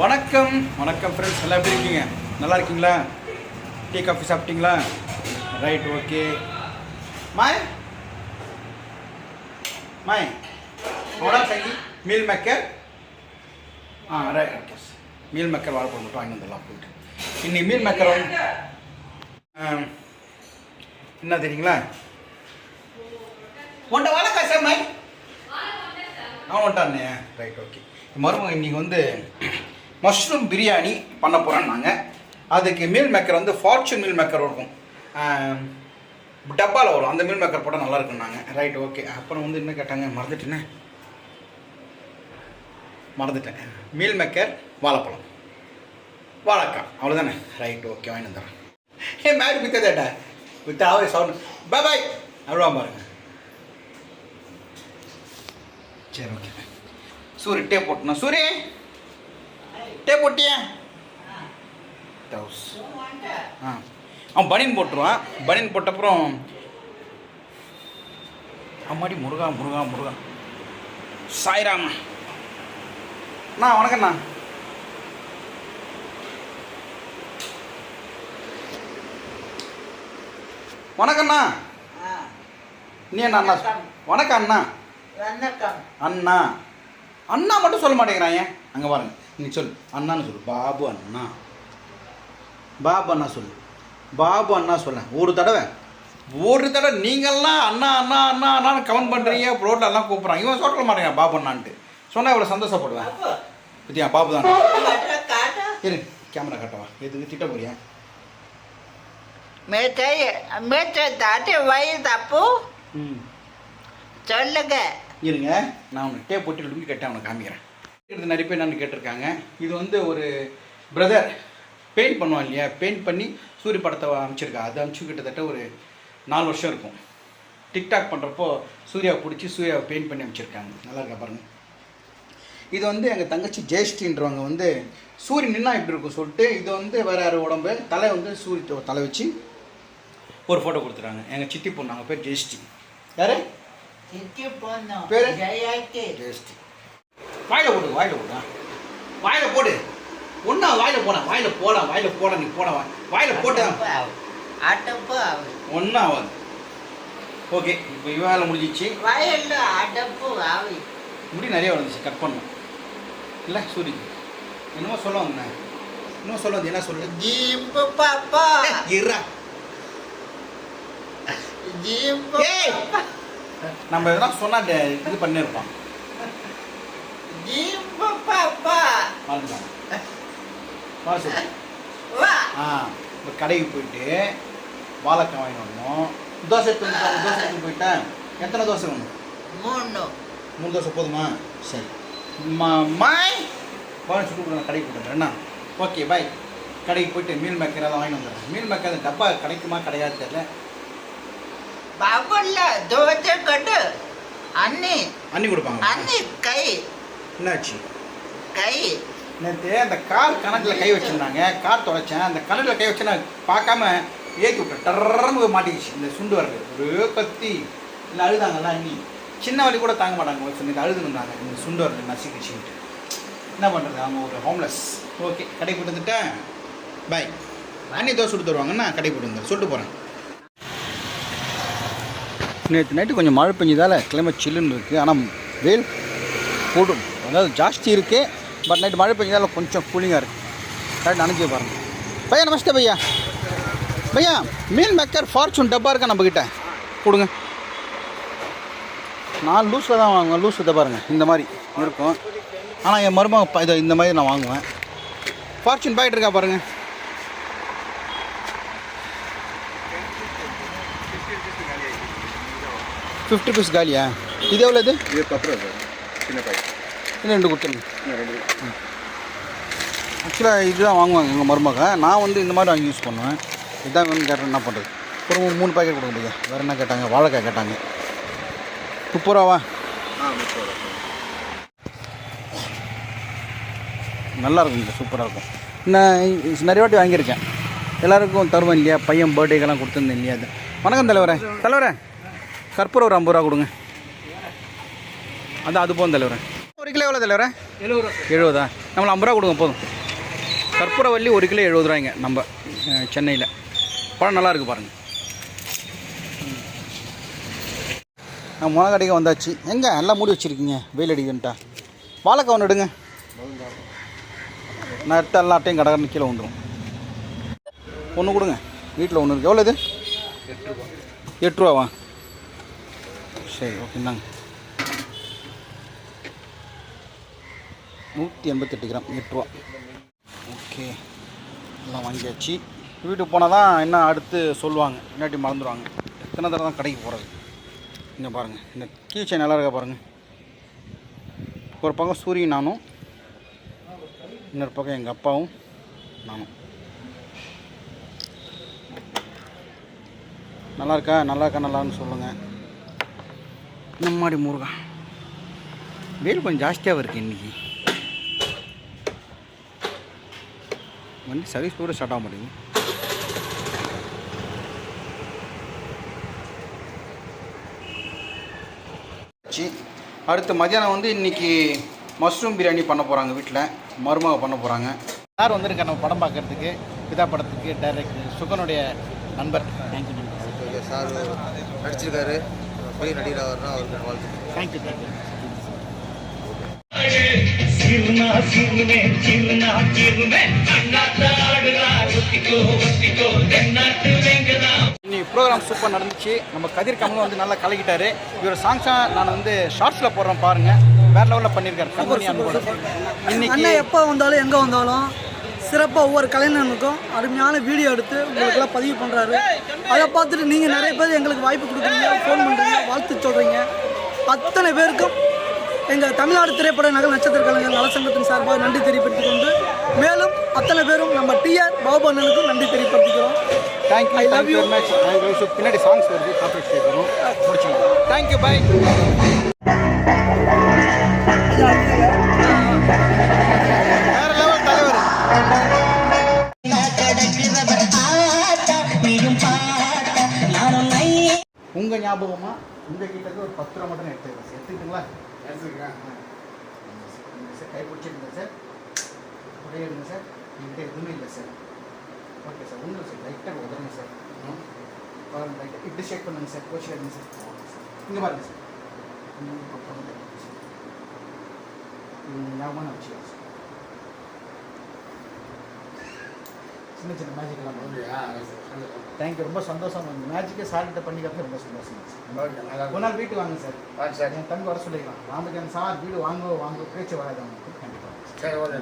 வணக்கம். வணக்கம் ஃப்ரெண்ட்ஸ் எல்லாம் எப்படி இருக்கீங்க? நல்லா இருக்கீங்களா? டீ காஃபி சாப்பிட்டீங்களா? ரைட் ஓகே மாய் மாய் ஓடா சங்கி மீல் மேக்கர் ஆ ரைட் ஓகே மீல் மேக்கர் வாழைப்பழம் மட்டும் வாங்கி வந்துடலாம் போயிட்டு. இன்னைக்கு மீல் மேக்கர் என்ன தெரியுங்களா? உன்ட வாழைக்கா சார் மாய் அவன் வந்துட்டானே ரைட் ஓகே மருமகன் இன்னைக்கு வந்து மஷ்ரூம் பிரியாணி பண்ண போகிறோம் நாங்கள் அதுக்கு மீல் மேக்கர் வந்து ஃபார்ச்சூன் மீல் மேக்கர் இருக்கும். டப்பாவில் வரும். அந்த மீல் மேக்கர் போட்டால் நல்லா இருக்கும் நாங்கள் ரைட் ஓகே அப்புறம் வந்து என்ன கேட்டாங்க? மறந்துட்டேனே மறந்துட்டேன். மீல் மேக்கர் வாழைப்பழம். வாழைக்காய். அவ்வளோதானே ரைட் ஓகே வாங்கி வந்துடுறேன். ஏ மேரி வித்ததேட்டா வித் ஆவே சவுண்ட் பை பாய் அவ்வளோ பாருங்க. சரி ஓகே சூரிய டே போட்டுனா சூரிய டேப் போட்டியா. தௌஸ். ஆ. அவன் பனியன் போட்டுருவான். பனியன் போட்டப்புறம் அம்மாடி முருகா முருகா முருகா. சாய்ராமா. அண்ணா வணக்கண்ணா வணக்கண்ணா நீ என்ன அண்ணா? வணக்கம் அண்ணா. வணக்கம். அண்ணா. அண்ணா மட்டும் சொல்ல மாட்டேங்கிறான் ஏன் அங்கே பாருங்க. நீ சொல்லு. அண்ணான்னு சொல்லு. பாபு அண்ணா. பாபு அண்ணா சொல்லு. பாபு அண்ணா சொல்ல ஒரு தடவை. ஒரு தடவை நீங்கள்லாம் அண்ணா அண்ணா அண்ணா அண்ணான்னு கமெண்ட் பண்ணுறீங்க ரோட்டில் எல்லாம் கூப்பிட்றான் இவன் சொல்ல மாட்டேங்கிறான் பாபு அண்ணான்ட்டு. சொன்னால் இவ்வளோ சந்தோஷப்படுவேன். அப்போ பத்தியா? பாபு தான். இரு கேமரா கட்டவா? எதுக்கு திட்ட போறியா? மேட்டை மேட்டை தாட்டி வயிறு தப்பு. ம். சொல்லுங்க. இருங்க நான் உனக்கு டேப் போட்டு லுங்கி கட்ட அவனை காமிக்கிறேன். இது நிறைய பேர் என்னன்னு கேட்டிருக்காங்க. இது வந்து ஒரு பிரதர் பெயிண்ட் பண்ணுவான் இல்லையா? பெயிண்ட் பண்ணி சூரிய படத்தை அனுப்பிச்சிருக்கா. அது அமைச்சு கிட்டத்தட்ட ஒரு நாலு வருஷம் இருக்கும். டிக்டாக் பண்ணுறப்போ சூர்யாவை பிடிச்சி சூர்யாவை பெயிண்ட் பண்ணி அனுப்பிச்சிருக்காங்க. நல்லா இருக்கா பாருங்க. இது வந்து எங்கள் தங்கச்சி ஜெயஸ்டின்றவங்க வந்து சூரியன் நின்னா இப்படி இருக்கும் சொல்லிட்டு இது வந்து வேறு யார் உடம்பு? தலை வந்து சூரிய தலை வச்சு ஒரு ஃபோட்டோ கொடுத்துறாங்க எங்கள் சித்தி பொண்ணு அவங்க பேர் ஜெயஸ்டி யார்? பேரு? டேஸ்ட் வாயில போடு வாயில போடு வாயில போடு. ஒன்றா வாயில போட வாயில போட வாயில போட நீ போட வாயில போட்டு. அடப்பு ஒன்றா ஆகாது ஓகே இப்போ இவன் வேலை முடிஞ்சிச்சு. வயல்ல அடப்பு ஆகுது முடி நிறைய வந்துச்சு கட் பண்ணணும் இல்லை சூரி. என்னமோ சொல்ல வந்தேன். என்னமோ சொல்ல வந்து என்ன சொல்லு? ஜீம்பு பாப்பா. ஜீம்பு! பாப்பா நம்ம எதனா சொன்னா இது ஆ இப்போ கடைக்கு போயிட்டு வாழைக்காய் வாங்கி வரணும். தோசை எடுத்து தோசை எடுத்து போயிட்டேன் எத்தனை தோசை வேணும்? மூணு. மூணு தோசை போதுமா? சரி. மா மாய். வாங்கி சுட்டு கொடுங்க கடைக்கு போட்டு என்ன? Okay bye. கடைக்கு போயிட்டு மீல் மேக்கர் எல்லாம் வாங்கி வந்துடுறேன். மீல் மேக்கர் டப்பா கிடைக்குமா கிடையாது தெரியல. பாபுல்ல தோசை கட்டு அண்ணி அண்ணி கொடுப்பாங்க. அண்ணி கை. என்னாச்சு? கை. நேற்று அந்த கார் கணக்கில் கை வச்சுருந்தாங்க. கார் தொலைச்சேன் அந்த கணக்கில் கை வச்சு நான் பார்க்காம ஏற்றி விட்டேன். போய் மாட்டிக்கிச்சு. இந்த சுண்டு வரது. ஒரே கத்தி. இல்லை அழுதாங்கல்ல அண்ணி. சின்ன வலி கூட தாங்க மாட்டாங்க. ஒரு சொன்னது அழுதுனாங்க இந்த சுண்டு வரது நசிக்கிச்சுன்ட்டு என்ன பண்ணுறது அவங்க ஒரு ஹோம்லெஸ் ஓகே கடை போட்டு வந்துட்டேன். பாய் அண்ணி தோசை சுட்டு தருவாங்கன்னா கடை போட்டு வந்து சொல்லிட்டு போகிறேன் நேற்று நைட்டு கொஞ்சம் மழை பெஞ்சதால் கிளைமேட் சில்லுன்னு இருக்குது ஆனால் வெயில் போடும். அதாவது ஜாஸ்தி இருக்குது பட் நைட்டு மழை பெஞ்சதால் கொஞ்சம் கூலிங்காக இருக்குது கரெக்ட் நினச்சி பாருங்க. பையா நமஸ்தே பையா. பையா மீன் மேக்கர் ஃபார்ச்சூன் டப்பா இருக்கா நம்மக்கிட்ட கொடுங்க. நான் லூஸில் தான் வாங்குவேன். லூஸில் தான் பாருங்கள் இந்த மாதிரி இருக்கும். ஆனால் என் மருமக இதை இந்த மாதிரி நான் வாங்குவேன். ஃபார்ச்சூன் பாக்கெட் இருக்கா பாருங்கள் ஃபிஃப்டி பீஸ் காலியா? இது எவ்வளோ இது? இது பத்து ரூபா சார். சின்ன பாக்கெட் இன்னும் ரெண்டு கொடுத்துருங்க இன்னும் ரெண்டு ஆக்சுவலாக இதுதான் வாங்குவாங்க எங்கள் மருமக. நான் வந்து இந்த மாதிரி வாங்கி யூஸ் பண்ணுவேன். இதுதான் வேணும்னு கேட்டேன் என்ன பண்ணுறது ஒரு மூணு மூணு பாக்கெட் கொடுங்க பையா வேறு என்ன கேட்டாங்க? வாழைக்காய் கேட்டாங்க. முப்பது ரூபாவா? ஆ முப்பது ரூபா நல்லா இருக்கும் இது சூப்பராக இருக்கும். நான் நிறைய வாட்டி வாங்கியிருக்கேன். எல்லாருக்கும் தருவேன் இல்லையா? பையன் பர்த்டேக்கெல்லாம் கொடுத்துருந்தேன் இல்லையா? அது. வணக்கம் தலைவரே. தலைவரே. கற்பூரம் ஒரு ஐம்பது ரூபா கொடுங்க. அதான் அது போதும் தலைவரே. ஒரு கிலோ எவ்வளோ தலைவரே? எழுபது ரூபா. எழுபதா? நம்மள ஐம்பது ரூபா கொடுங்க போதும். கற்பூரவல்லி ஒரு கிலோ எழுபது ரூபாய்ங்க நம்ம சென்னையில். பழம் நல்லா இருக்கு பாருங்கள் நான் முளை கடைக்கு வந்தாச்சு. எங்கே? எல்லாம் மூடி வச்சுருக்கீங்க வெயில் அடிக்குன்ட்டா வாழைக்காய் ஒன்று எடுங்க. நான் எடுத்த எல்லா அட்டையும் கடகடன்னு கீழே வந்துடும் ஒன்று கொடுங்க. வீட்டில் ஒன்று இருக்குது எவ்வளோ இது? எட்டு ரூபாவா? சரி ஓகே நூற்றி எண்பத்தெட்டு கிராம் எட்டு ரூபா. ஓகே எல்லாம் வாங்கியாச்சு. வீட்டுக்கு போனால் தான் என்ன அடுத்து சொல்லுவாங்க. இல்லாட்டி மறந்துடுவாங்க எத்தனை தடவை தான் கடைக்கு போகிறது இங்கே பாருங்கள் இந்த கீச்சை நல்லா இருக்கா பாருங்கள் ஒரு பக்கம் சூரியன் நானும் இன்னொரு பக்கம் எங்கள் அப்பாவும் நானும். நல்லா இருக்கா? நல்லா இருக்கா? நல்லான்னு சொல்லுங்கள் நம்மாடி முருகா. வெயில் கொஞ்சம் ஜாஸ்தியாக இருக்குது இன்றைக்கி வண்டி சர்வீஸ் கூட ஸ்டார்ட் ஆக மாட்டேங்குது. அடுத்து மதியானம் வந்து இன்னைக்கு மஷ்ரூம் பிரியாணி பண்ண போகிறாங்க வீட்டில் மருமக பண்ண போகிறாங்க யார் வந்திருக்கா? நம்ம படம் பார்க்கறதுக்கு பிதா படத்துக்கு டைரக்டர் சுகனுடைய நண்பர். தேங்க்யூ ஓகே சார் நடிச்சிருக்காரு போய் நடிகராக வரணும் அவருக்கு வாழ்த்து தேங்க்யூ தேங்க்யூ சிறுனா சிறுமே சிறுனா சிறுமே. அண்ணாத்த ஆடுறா ஒத்திக்கோ ஒத்திக்கோ தென்னாட்டு வெங்கடா இன்னைக்கு ப்ரோக்ராம் சூப்பர் நடந்துச்சு. நம்ம கதிர் கமலும் வந்து நல்லா கலக்கிட்டாரு. இவர் சாங்ஸாக நான் வந்து ஷார்ட்ஸில் போடுறேன் பாருங்க. வேற லெவலில் பண்ணியிருக்காரு. இன்னைக்கு எப்போ வந்தாலும் எங்கே வந்தாலும் சிறப்பாக ஒவ்வொரு கலைஞனுக்கும் அருமையான வீடியோ எடுத்து உங்களுக்கெல்லாம் பதிவு பண்ணுறாரு அதை பார்த்துட்டு நீங்கள் நிறைய பேர் எங்களுக்கு வாய்ப்பு கொடுக்குறீங்க ஃபோன் பண்ணுறீங்க வாழ்த்து சொல்கிறீங்க அத்தனை பேருக்கும் எங்கள் தமிழ்நாடு திரைப்பட நகல் நட்சத்திர கலைஞர் நலசங்கத்தின் சார்பாக நன்றி தெரிவித்துக் கொண்டு மேலும் அத்தனை பேரும் நம்ம டிஆர் பாபு அண்ணனுக்கும் நன்றி தெரிவித்துக்கிறோம். Thank you. Very much thank you so பின்னாடி சாங்ஸ் வருது காப்பரேட் கேட்குறோம் தேங்க்யூ பை உங்கள் ஞாபகமா? உங்கள் கிட்ட இருந்து ஒரு பத்து ரூபா மட்டும் எடுத்துக்கிறேன் சார் எடுத்துக்கிட்டுங்களா? எடுத்துக்கிறேன் சார் கை பிடிச்சிருங்க சார் ஒரே எடுங்க சார். என்கிட்ட எதுவுமே இல்லை சார். ஓகே சார் ஒன்றும் சார் லைட்டாக உதருங்க சார். ம். பாருங்க லைட்டாக இப்படி ஷேக் பண்ணுங்க சார். கோச்சு எடுங்க சார். இங்கே பாருங்க சார். ம், அப்புறம் வந்து சார். ம், ஞாபகமாக நான் வச்சுக்கிறேன் சார். சின்ன சின்ன மேஜிக் எல்லாம் தேங்க்யூ ரொம்ப சந்தோஷம். இந்த மேஜிக்கே சார்கிட்ட பண்ணிக்கிறது ரொம்ப சந்தோஷம். ஒரு நாள் வீட்டுக்கு வாங்க சார் என் தம்பி வர சொல்லிக்கலாம். ராமஜன் சார் வீடு வாங்க வாங்க பேச்சு வராது அவங்களுக்கு கண்டிப்பாக சரி ஓகே